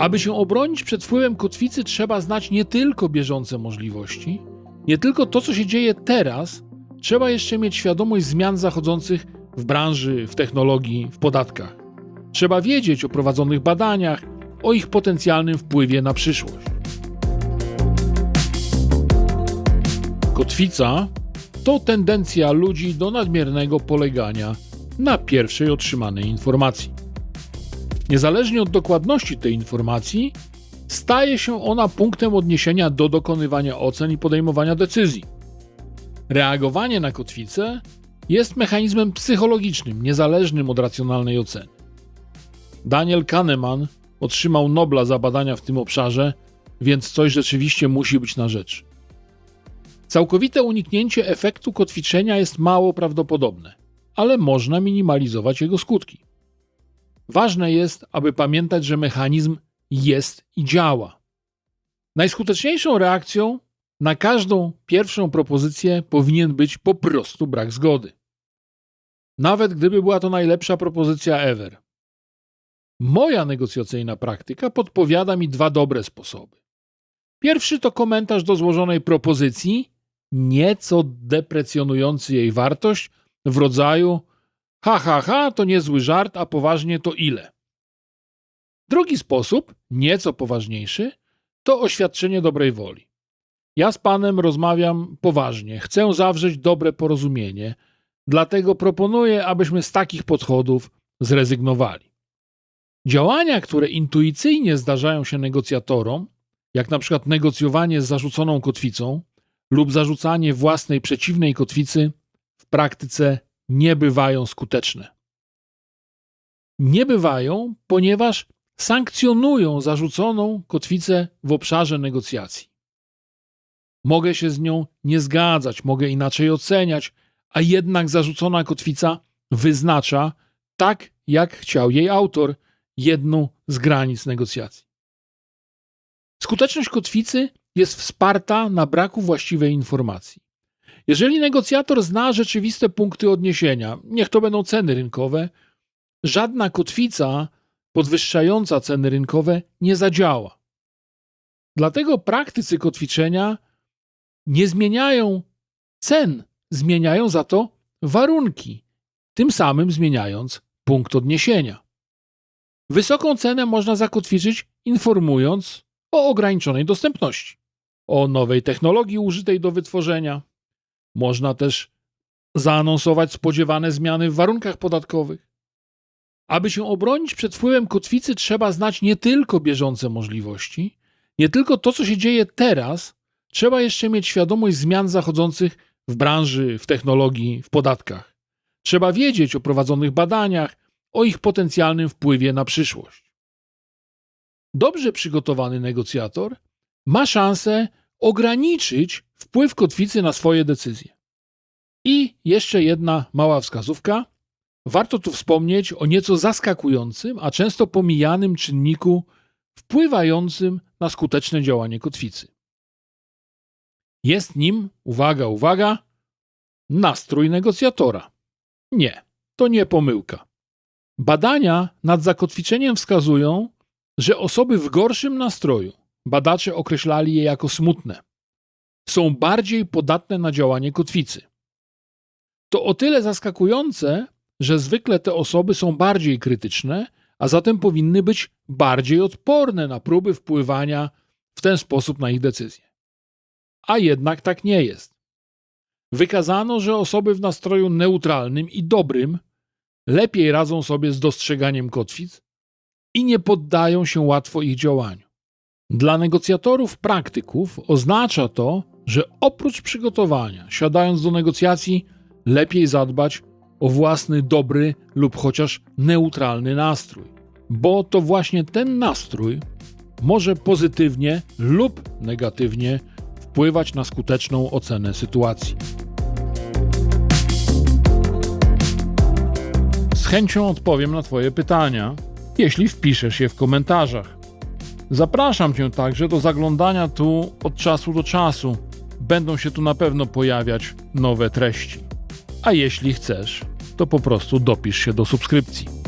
Aby się obronić przed wpływem kotwicy, trzeba znać nie tylko bieżące możliwości, nie tylko to, co się dzieje teraz, trzeba jeszcze mieć świadomość zmian zachodzących w branży, w technologii, w podatkach. Trzeba wiedzieć o prowadzonych badaniach, o ich potencjalnym wpływie na przyszłość. Kotwica to tendencja ludzi do nadmiernego polegania na pierwszej otrzymanej informacji. Niezależnie od dokładności tej informacji, staje się ona punktem odniesienia do dokonywania ocen i podejmowania decyzji. Reagowanie na kotwicę jest mechanizmem psychologicznym, niezależnym od racjonalnej oceny. Daniel Kahneman otrzymał Nobla za badania w tym obszarze, więc coś rzeczywiście musi być na rzecz. Całkowite uniknięcie efektu kotwiczenia jest mało prawdopodobne, ale można minimalizować jego skutki. Ważne jest, aby pamiętać, że mechanizm jest i działa. Najskuteczniejszą reakcją na każdą pierwszą propozycję powinien być po prostu brak zgody. Nawet gdyby była to najlepsza propozycja ever. Moja negocjacyjna praktyka podpowiada mi dwa dobre sposoby. Pierwszy to komentarz do złożonej propozycji, nieco deprecjonujący jej wartość, w rodzaju ha, ha, ha, to niezły żart, a poważnie to ile. Drugi sposób, nieco poważniejszy, to oświadczenie dobrej woli. Ja z panem rozmawiam poważnie, chcę zawrzeć dobre porozumienie, dlatego proponuję, abyśmy z takich podchodów zrezygnowali. Działania, które intuicyjnie zdarzają się negocjatorom, jak na przykład negocjowanie z zarzuconą kotwicą lub zarzucanie własnej przeciwnej kotwicy, w praktyce nie bywają skuteczne. Nie bywają, ponieważ sankcjonują zarzuconą kotwicę w obszarze negocjacji. Mogę się z nią nie zgadzać, mogę inaczej oceniać, a jednak zarzucona kotwica wyznacza, tak jak chciał jej autor, jedną z granic negocjacji. Skuteczność kotwicy jest wsparta na braku właściwej informacji. Jeżeli negocjator zna rzeczywiste punkty odniesienia, niech to będą ceny rynkowe, żadna kotwica podwyższająca ceny rynkowe nie zadziała. Dlatego praktycy kotwiczenia nie zmieniają cen, zmieniają za to warunki, tym samym zmieniając punkt odniesienia. Wysoką cenę można zakotwiczyć, informując o ograniczonej dostępności, o nowej technologii użytej do wytworzenia. Można też zaanonsować spodziewane zmiany w warunkach podatkowych. Aby się obronić przed wpływem kotwicy, trzeba znać nie tylko bieżące możliwości, nie tylko to, co się dzieje teraz, trzeba jeszcze mieć świadomość zmian zachodzących w branży, w technologii, w podatkach. Trzeba wiedzieć o prowadzonych badaniach, o ich potencjalnym wpływie na przyszłość. Dobrze przygotowany negocjator ma szansę ograniczyć wpływ kotwicy na swoje decyzje. I jeszcze jedna mała wskazówka. Warto tu wspomnieć o nieco zaskakującym, a często pomijanym czynniku wpływającym na skuteczne działanie kotwicy. Jest nim, uwaga, uwaga, nastrój negocjatora. Nie, to nie pomyłka. Badania nad zakotwiczeniem wskazują, że osoby w gorszym nastroju, badacze określali je jako smutne, są bardziej podatne na działanie kotwicy. To o tyle zaskakujące, że zwykle te osoby są bardziej krytyczne, a zatem powinny być bardziej odporne na próby wpływania w ten sposób na ich decyzje. A jednak tak nie jest. Wykazano, że osoby w nastroju neutralnym i dobrym lepiej radzą sobie z dostrzeganiem kotwic i nie poddają się łatwo ich działaniu. Dla negocjatorów praktyków oznacza to, że oprócz przygotowania, siadając do negocjacji, lepiej zadbać o własny dobry lub chociaż neutralny nastrój, bo to właśnie ten nastrój może pozytywnie lub negatywnie wpływać na skuteczną ocenę sytuacji. Z chęcią odpowiem na Twoje pytania, jeśli wpiszesz je w komentarzach. Zapraszam Cię także do zaglądania tu od czasu do czasu. Będą się tu na pewno pojawiać nowe treści. A jeśli chcesz, to po prostu dopisz się do subskrypcji.